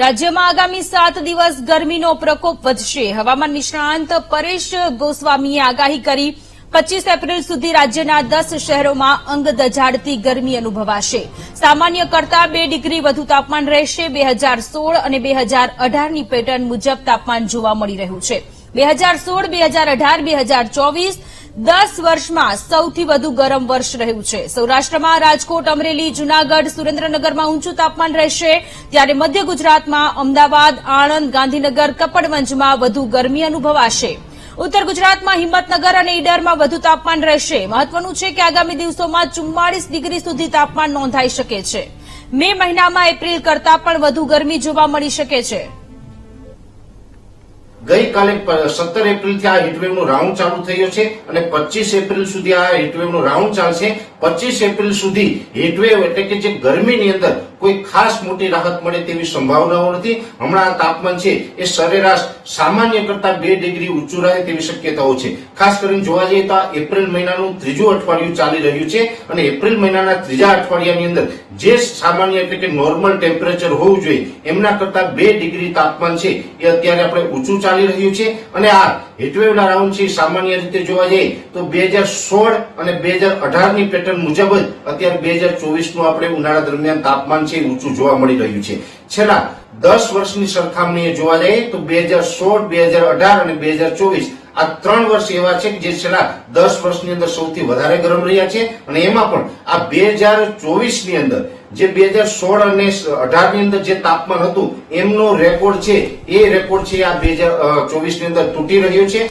રાજ્યમાં આગામી સાત દિવસ ગરમીનો પ્રકોપ વધશે. હવામાન નિષ્ણાંત પરેશ ગોસ્વામીએ આગાહી કરી પચીસ એપ્રિલ સુધી રાજ્યના દસ શહેરોમાં અંગ દજાડતી ગરમી અનુભવાશે. સામાન્ય કરતા બે ડિગ્રી વધુ તાપમાન રહેશે. બે હજાર સોળ અને બે હજાર અઢારની પેટર્ન મુજબ તાપમાન જોવા મળી રહ્યું છે. બે હજાર સોળ, બે હજાર અઢાર, બે હજાર ચોવીસ દસ વર્ષમાં સૌથી વધુ ગરમ વર્ષ રહ્યું છે. સૌરાષ્ટ્રમાં રાજકોટ, અમરેલી, જૂનાગઢ, સુરેન્દ્રનગરમાં ઊંચું તાપમાન રહેશે. ત્યારે મધ્ય ગુજરાતમાં અમદાવાદ, આણંદ, ગાંધીનગર, કપડવંજમાં વધુ ગરમી અનુભવાશે. ઉત્તર ગુજરાતમાં હિંમતનગર અને ઈડરમાં વધુ તાપમાન રહેશે. મહત્વનું છે કે આગામી દિવસોમાં ચુમ્માળીસ ડિગ્રી સુધી તાપમાન નોંધાઈ શકે છે. મે મહિનામાં એપ્રિલ કરતાં પણ વધુ ગરમી જોવા મળી શકે છે. ગઈકાલે સત્તર એપ્રિલથી આ હીટવેવ નો રાઉન્ડ ચાલુ થયો છે અને પચીસ એપ્રિલ સુધી આ હીટવેવ નો રાઉન્ડ ચાલશે. પચીસ એપ્રિલ સુધી હીટવેવ એટલે કે જે ગરમીની અંદર કોઈ ખાસ મોટી રાહત મળે તેવી સંભાવનાઓ નથી. હમણાં આ તાપમાન છે એ સરેરાશ સામાન્ય કરતા બે ડિગ્રી ઊંચું રહે તેવી શક્યતાઓ છે. ખાસ કરીને જોવા જઈએ તો એપ્રિલ મહિનાનું ત્રીજું અઠવાડિયું ચાલી રહ્યું છે અને એપ્રિલ મહિનાના ત્રીજા અઠવાડિયાની અંદર જે સામાન્ય એટલે કે નોર્મલ ટેમ્પરેચર હોવું જોઈએ, એમના કરતા બે ડિગ્રી તાપમાન છે એ અત્યારે આપણે ઊંચું ચાલી રહ્યું છે. અને આ હીટવેવના રાઉન્ડ છે, સામાન્ય રીતે જોવા જઈએ તો બે હજાર સોળ અને બે હજાર અઢારની પેટર્ન મુજબ જ અત્યારે બે હજાર ચોવીસનું આપણે ઉનાળા દરમિયાન તાપમાન છે ઊંચું જોવા મળી રહ્યું છે. છેલ્લા દસ વર્ષની સરખામણીએ જોવા જઈએ તો બે હજાર સોળ, બે હજાર અઢાર અને બે હજાર ચોવીસ આ ત્રણ વર્ષ એવા છે કે જે છેલ્લા દસ વર્ષની અંદર સૌથી વધારે ગરમ રહ્યા છે અને એમાં પણ આ બે હજાર ચોવીસની અંદર જે બે હજાર સોળ અને અઢારની અંદર જે તાપમાન હતું, એમનો રેકોર્ડ છે, એ રેકોર્ડ છે આ બે હજાર ચોવીસની અંદર તૂટી રહ્યો છે.